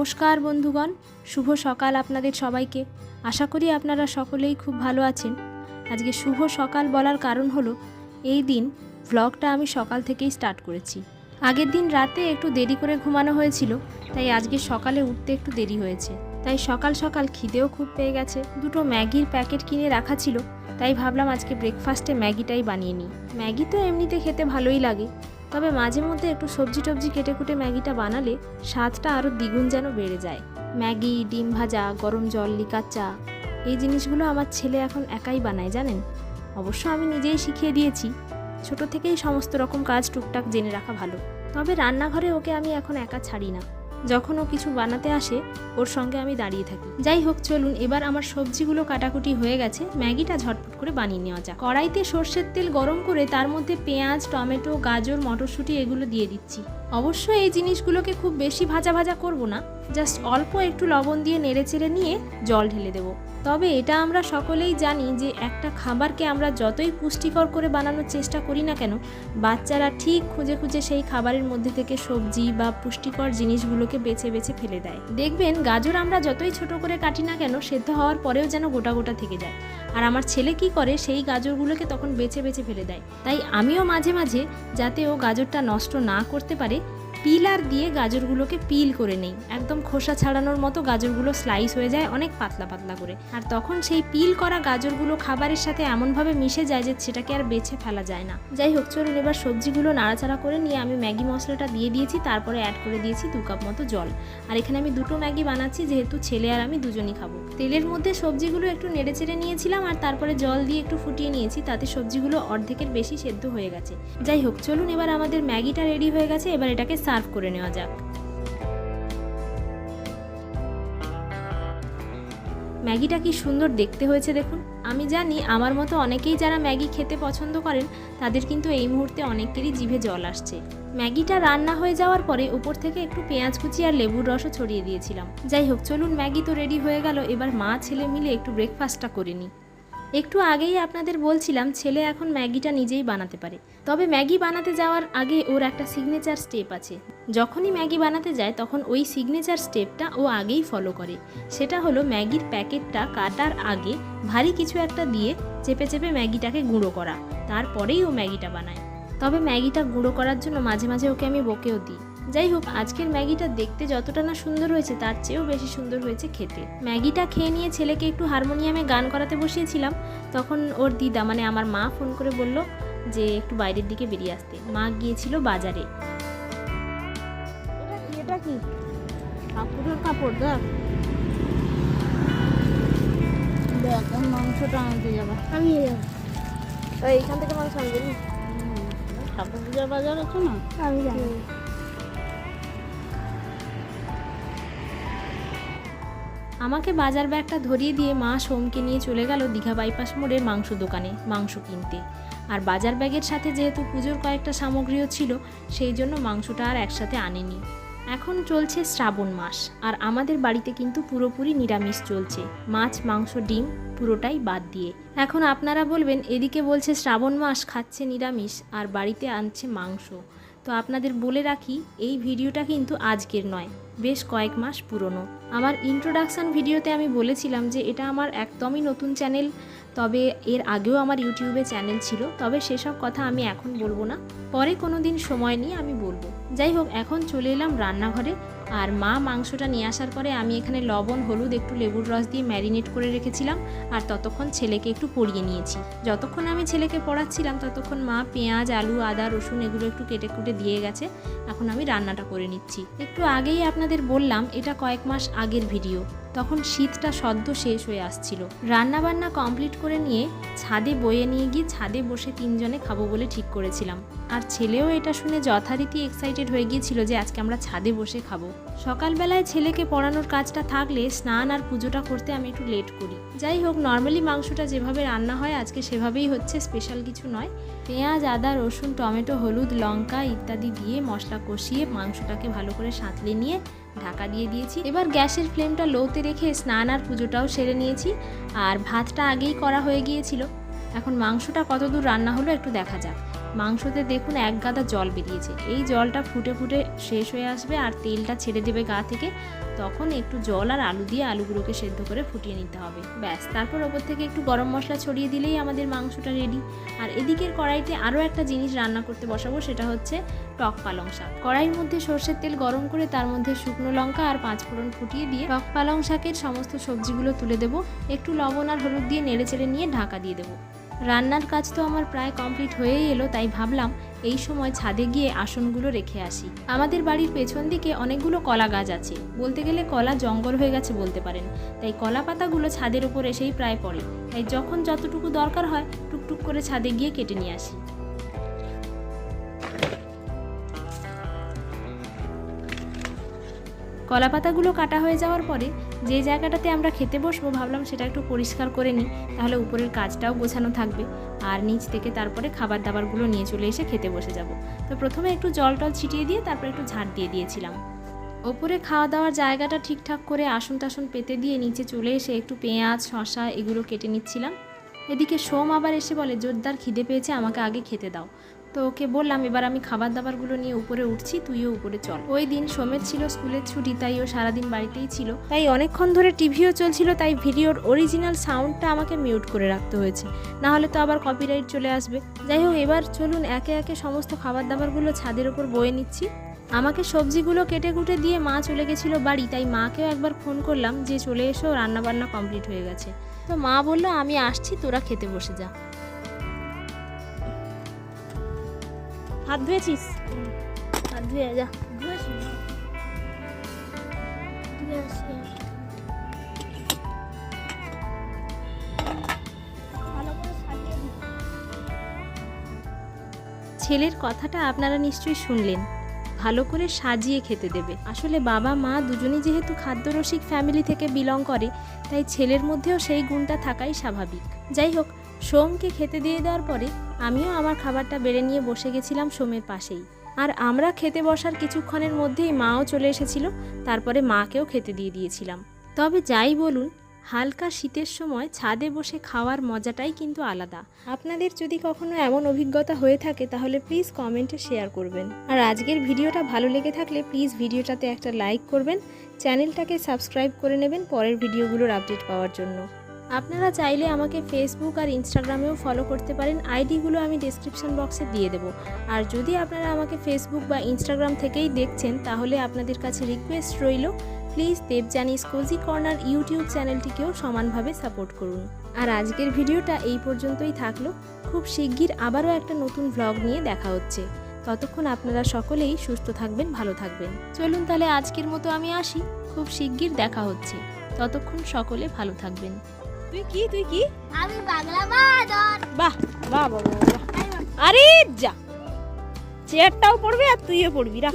নমস্কার বন্ধুগণ, শুভ সকাল আপনাদের সবাইকে। আশা করি আপনারা সকলেই খুব ভালো আছেন। আজকে শুভ সকাল বলার কারণ হলো, এই দিন ভ্লগটা আমি সকাল থেকেই স্টার্ট করেছি। আগের দিন রাতে একটু দেরি করে ঘুমানো হয়েছিল, তাই আজকে সকালে উঠতে একটু দেরি হয়েছে। তাই সকাল সকাল খিদেও খুব পেয়ে গেছে। দুটো ম্যাগির প্যাকেট কিনে রাখা ছিল, তাই ভাবলাম আজকে ব্রেকফাস্টে ম্যাগিটাই বানিয়ে নিই। ম্যাগি তো এমনিতে খেতে ভালোই লাগে তবে মাঝে মধ্যে একটু সবজি টবজি কেটে কুটে ম্যাগিটা বানালে স্বাদটা আরও দ্বিগুণ যেন বেড়ে যায়। ম্যাগি, ডিম ভাজা, গরম জল লিকার চা এই জিনিসগুলো আমার ছেলে এখন একাই বানায়, জানেন? অবশ্য আমি নিজেই শিখিয়ে দিয়েছি, ছোট থেকেই সমস্ত রকম কাজ টুকটাক জেনে রাখা ভালো। তবে রান্নাঘরে ওকে আমি এখন একা ছাড়ি না। যখন ও কিছু বানাতে আসে, ওর সঙ্গে আমি দাঁড়িয়ে থাকি। যাই হোক, চলুন, এবার আমার সবজিগুলো কাটাকুটি হয়ে গেছে, ম্যাগিটা ঝটপট করে বানিয়ে নেওয়া যাক। কড়াইতে সর্ষের তেল গরম করে তার মধ্যে পেঁয়াজ, টমেটো, গাজর, মটরশুঁটি এগুলো দিয়ে দিচ্ছি। অবশ্য এই জিনিসগুলোকে খুব বেশি ভাজা ভাজা করব না, জাস্ট অল্প একটু লবণ দিয়ে নেড়ে চেড়ে নিয়ে জল ঢেলে দেবো। তবে এটা আমরা সকলেই জানি যে একটা খাবারকে আমরা যতই পুষ্টিকর করে বানানোর চেষ্টা করি না কেন, বাচ্চারা ঠিক খুঁজে খুঁজে সেই খাবারের মধ্যে থেকে সবজি বা পুষ্টিকর জিনিসগুলোকে বেছে বেছে ফেলে দেয়। দেখবেন গাজর আমরা যতই ছোট করে কাটি না কেন, সেদ্ধ হওয়ার পরেও যেন গোটা গোটা থেকে যায়। আর আমার ছেলে কি করে, সেই গাজরগুলোকে তখন বেছে বেছে ফেলে দেয়। তাই আমিও মাঝে মাঝে যাতে ও গাজরটা নষ্ট না করতে পারে পিলার দিয়ে গাজরগুলোকে পিল করে নেই। একদম খোসা ছাড়ানোর মতো গাজরগুলো স্লাইস হয়ে যায় অনেক পাতলা পাতলা করে। আর তখন সেই পিল করা গাজরগুলো খাবারের সাথে এমনভাবে মিশে যায় যে সেটাকে আর বেছে ফেলা যায় না। যাই হোক, চলুন এবার সবজিগুলো নাড়াচাড়া করে নিয়ে আমি ম্যাগি মশলাটা দিয়ে দিয়েছি, তারপরে অ্যাড করে দিয়েছি দু কাপ মতো জল। আর এখানে আমি দুটো ম্যাগি বানাচ্ছি, যেহেতু ছেলে আর আমি দুজনই খাব। তেলের মধ্যে সবজিগুলো একটু নেড়ে চেড়ে নিয়েছিলাম আর তারপরে জল দিয়ে একটু ফুটিয়ে নিয়েছি, তাতে সবজিগুলো অর্ধেকের বেশি সেদ্ধ হয়ে গেছে। যাই হোক, চলুন এবার আমাদের ম্যাগিটা রেডি হয়ে গেছে, এবার এটাকে সার্ভ করে নেওয়া যাক। ম্যাগিটা কি সুন্দর দেখতে হয়েছে দেখুন। আমি জানি আমার মতো অনেকেই যারা ম্যাগি খেতে পছন্দ করেন, তাদের কিন্তু এই মুহূর্তে অনেকেরই জিভে জল আসছে। ম্যাগিটা রান্না হয়ে যাওয়ার পরে উপর থেকে একটু পেঁয়াজ কুচি আর লেবুর রসও ছড়িয়ে দিয়েছিলাম। যাই হোক, চলুন ম্যাগি তো রেডি হয়ে গেল। এবার মা ছেলে মিলে একটু ব্রেকফাস্টটা করে নিই। একটু আগেই আপনাদের বলছিলাম, ছেলে এখন ম্যাগিটা নিজেই বানাতে পারে। তবে ম্যাগি বানাতে যাওয়ার আগে ওর একটা সিগনেচার স্টেপ আছে। যখনই ম্যাগি বানাতে যায়, তখন ওই সিগনেচার স্টেপটা ও আগেই ফলো করে। সেটা হলো ম্যাগির প্যাকেটটা কাটার আগে ভারী কিছু একটা দিয়ে চেপে চেপে ম্যাগিটাকে গুঁড়ো করা। তারপরেই ও ম্যাগিটা বানায়। তবে ম্যাগিটা গুঁড়ো করার জন্য মাঝে মাঝে ওকে আমি বকেও দিই। যাই হোক আজকের ম্যাগিটা দেখতে যতটা না সুন্দর হয়েছে তার চেয়েও বেশি সুন্দর হয়েছে খেতে। ম্যাগিটা খেয়ে নিয়ে ছেলেকে একটু হারমোনিয়ামে গান করাতে বসিয়েছিলাম। তখন ওর দিদা মানে আমার মা ফোন করে বলল যে একটু বাইরের দিকে বেরিয়ে আসতে। মা গিয়েছিল বাজারে। এটা কি? কাপড়ের কাপড় দেখ। মাংসটা আনতে যাব। আমি এইখান থেকে মাংস আনবে ঠাকুর পূজার বাজার আছে না? আমি জানি। আমাকে বাজার ব্যাগটা ধরিয়ে দিয়ে মা সোমকে নিয়ে চলে গেল দীঘা বাইপাস মোড়ের মাংস দোকানে মাংস কিনতে। আর বাজার ব্যাগের সাথে যেহেতু পুজোর কয়েকটা সামগ্রীও ছিল, সেই জন্য মাংসটা আর একসাথে আনেনি। এখন চলছে শ্রাবণ মাস, আর আমাদের বাড়িতে কিন্তু পুরোপুরি নিরামিষ চলছে। মাছ, মাংস, ডিম পুরোটাই বাদ দিয়ে। এখন আপনারা বলবেন, এদিকে বলছে শ্রাবণ মাস, খাচ্ছে নিরামিষ, আর বাড়িতে আনছে মাংস। তো আপনাদের বলে রাখি, এই ভিডিওটা কিন্তু আজকের নয়, বেশ কয়েক মাস পুরনো। আমার ইন্ট্রোডাকশান ভিডিওতে আমি বলেছিলাম যে এটা আমার একদমই নতুন চ্যানেল তবে এর আগেও আমার ইউটিউবে চ্যানেল ছিল, তবে সেসব কথা আমি এখন বলব না। পরে কোনো দিন সময় নিয়ে আমি বলব। যাই হোক, এখন চলে এলাম রান্নাঘরে। আর মা মাংসটা নিয়ে আসার পরে আমি এখানে লবণ, হলুদ, একটু লেবুর রস দিয়ে ম্যারিনেট করে রেখেছিলাম আর ততক্ষণ ছেলেকে একটু পরিয়ে নিয়েছি। যতক্ষণ আমি ছেলেকে পড়াচ্ছিলাম ততক্ষণ মা পেঁয়াজ, আলু, আদা, রসুন এগুলো একটু কেটে কুটে দিয়ে গেছে। এখন আমি রান্নাটা করে নিচ্ছি। একটু আগেই আপনাদের বললাম, এটা কয়েক মাস আগের ভিডিও। তখন শীতটা সদ্য শেষ হয়ে আসছিল। রান্না বান্না কমপ্লিট করে নিয়ে ছাদে বয়ে নিয়ে গিয়ে ছাদে বসে তিনজনে খাব বলে ঠিক করেছিলাম। আর ছেলেও এটা শুনে যথারীতি এক্সাইটেড হয়ে গিয়েছিল যে আজকে আমরা ছাদে বসে খাব। সকালবেলায় ছেলেকে পড়ানোর কাজটা থাকলে স্নান আর পুজোটা করতে আমি একটু লেট করি। যাই হোক নর্মালি মাংসটা যেভাবে রান্না হয় আজকে সেভাবেই হচ্ছে স্পেশাল কিছু নয়। পেঁয়াজ, আদা, রসুন, টমেটো, হলুদ, লঙ্কা ইত্যাদি দিয়ে মশলা কষিয়ে মাংসটাকে ভালো করে সাঁতলে নিয়ে ঢাকা দিয়ে দিয়েছি। এবার গ্যাসের ফ্লেমটা লোতে রেখে স্নান আর পুজোটাও সেরে নিয়েছি। আর ভাতটা আগেই করা হয়ে গিয়েছিল। এখন মাংসটা কতদূর রান্না হলো একটু দেখা যাক। মাংসতে দেখুন এক গাদা জল বেরিয়েছে। এই জলটা ফুটে ফুটে শেষ হয়ে আসবে আর তেলটা ছেড়ে দেবে গা থেকে। তখন একটু জল আর আলু দিয়ে আলুগুলোকে সেদ্ধ করে ফুটিয়ে নিতে হবে। ব্যাস, তারপর ওপর থেকে একটু গরম মশলা ছড়িয়ে দিলেই আমাদের মাংসটা রেডি আর এদিকের কড়াইতে আরও একটা জিনিস রান্না করতে বসাবো, সেটা হচ্ছে টক পালং শাক। কড়াইয়ের মধ্যে সর্ষের তেল গরম করে তার মধ্যে শুকনো লঙ্কা আর পাঁচ ফোড়ন ফুটিয়ে দিয়ে টক পালং শাকের সমস্ত সবজিগুলো তুলে দেবো। একটু লবণ আর হলুদ দিয়ে নেড়ে চেড়ে নিয়ে ঢাকা দিয়ে দেবো। রান্নার কাজ তো আমার প্রায় কমপ্লিট হয়েই এলো, তাই ভাবলাম এই সময় ছাদে গিয়ে আসনগুলো রেখে আসি। আমাদের বাড়ির পেছন দিকে অনেকগুলো কলা গাছ আছে। বলতে গেলে কলা জঙ্গল হয়ে গেছে বলতে পারেন। তাই কলা পাতাগুলো ছাদের উপর এসেই প্রায় পড়ে। তাই যখন যতটুকু দরকার হয়, টুকটুক করে ছাদে গিয়ে কেটে নিয়ে আসি। কলা পাতাগুলো কাটা হয়ে যাওয়ার পরে যে জায়গাটাতে আমরা খেতে বসবো ভাবলাম সেটা একটু পরিষ্কার করে নিই, তাহলে উপরের কাজটাও গোছানো থাকবে। আর নিচ থেকে তারপরে খাবার দাবারগুলো নিয়ে চলে এসে খেতে বসে যাব। তো প্রথমে একটু জল টল ছিটিয়ে দিয়ে তারপর একটু ঝাঁট দিয়ে দিয়েছিলাম। ওপরে খাওয়া দাওয়ার জায়গাটা ঠিকঠাক করে আসন টাসন পেতে দিয়ে নিচে চলে এসে একটু পেঁয়াজ শশা এগুলো কেটে নিচ্ছিলাম। এদিকে সোম আবার এসে বলে, জোরদার খিদে পেয়েছে, আমাকে আগে খেতে দাও। তো ওকে বললাম, এবার আমি খাবার দাবারগুলো নিয়ে উপরে উঠছি, তুইও উপরে চল। ওই দিন সোমের ছিল স্কুলের ছুটি, তাই ও সারাদিন বাড়িতেই ছিল। তাই অনেকক্ষণ ধরে টিভিও চলছিল, তাই ভিডিওর অরিজিনাল সাউন্ডটা আমাকে মিউট করে রাখতে হয়েছে। না হলে তো আবার কপিরাইট চলে আসবে। যাই হোক, এবার চলুন একে একে সমস্ত খাবার দাবারগুলো ছাদের ওপর বয়ে নিচ্ছি। আমাকে সবজিগুলো কেটে কুটে দিয়ে মা চলে গেছিল বাড়ি, তাই মাকেও একবার ফোন করলাম যে চলে এসো রান্না বান্না কমপ্লিট হয়ে গেছে। তো মা বলল, আমি আসছি, তোরা খেতে বসে যা। হাত ধুয়েছিস? হাত ধুয়ে যা। ছেলের কথাটা আপনারা নিশ্চয়ই শুনলেন। ভালো করে সাজিয়ে খেতে দেবে। আসলে বাবা মা দুজনেই যেহেতু খাদ্যরসিক ফ্যামিলি থেকে বিলং করে তাই ছেলের মধ্যেও সেই গুণটা থাকাই স্বাভাবিক। যাই হোক সোমকে খেতে দিয়ে দেওয়ার পরে আমিও আমার খাবারটা বেড়ে নিয়ে বসে গেছিলাম সোমের পাশেই। আর আমরা খেতে বসার কিছুক্ষণের মধ্যেই মাও চলে এসেছিল, তারপরে মাকেও খেতে দিয়ে দিয়েছিলাম। তবে যাই বলুন, হালকা শীতের সময় ছাদে বসে খাওয়ার মজাটাই কিন্তু আলাদা। আপনাদের যদি কখনো এমন অভিজ্ঞতা হয়ে থাকে, তাহলে প্লিজ কমেন্টে শেয়ার করবেন। আর আজকের ভিডিওটা ভালো লেগে থাকলে প্লিজ ভিডিওটাতে একটা লাইক করবেন, চ্যানেলটাকে সাবস্ক্রাইব করে নেবেন পরের ভিডিওগুলোর আপডেট পাওয়ার জন্য। আপনারা চাইলে আমাকে ফেসবুক আর ইনস্টাগ্রামেও ফলো করতে পারেন। আইডিগুলো আমি ডিসক্রিপশন বক্সে দিয়ে দেবো। আর যদি আপনারা আমাকে ফেসবুক বা ইনস্টাগ্রাম থেকেই দেখছেন, তাহলে আপনাদের কাছে রিকোয়েস্ট রইল please Debjani's cozy corner YouTube চ্যানেলটিকেও সমানভাবে সাপোর্ট করুন। আর আজকের ভিডিওটা এই পর্যন্তই থাকল। খুব শিগগির আবারও একটা নতুন ভ্লগ নিয়ে দেখা হচ্ছে। ততক্ষণ আপনারা সকলেই সুস্থ থাকবেন, ভালো থাকবেন। চলুন তাহলে আজকের মতো আমি আসি। খুব শিগগির দেখা হচ্ছে। ততক্ষণ সকলে ভালো থাকবেন। তুই কি তুই কি? আমি বাংলা বাদর। বাহ বাহ বাহ। আরে যা। চেয়ারটাও পড়বে আর তুইও পড়বি রাখ।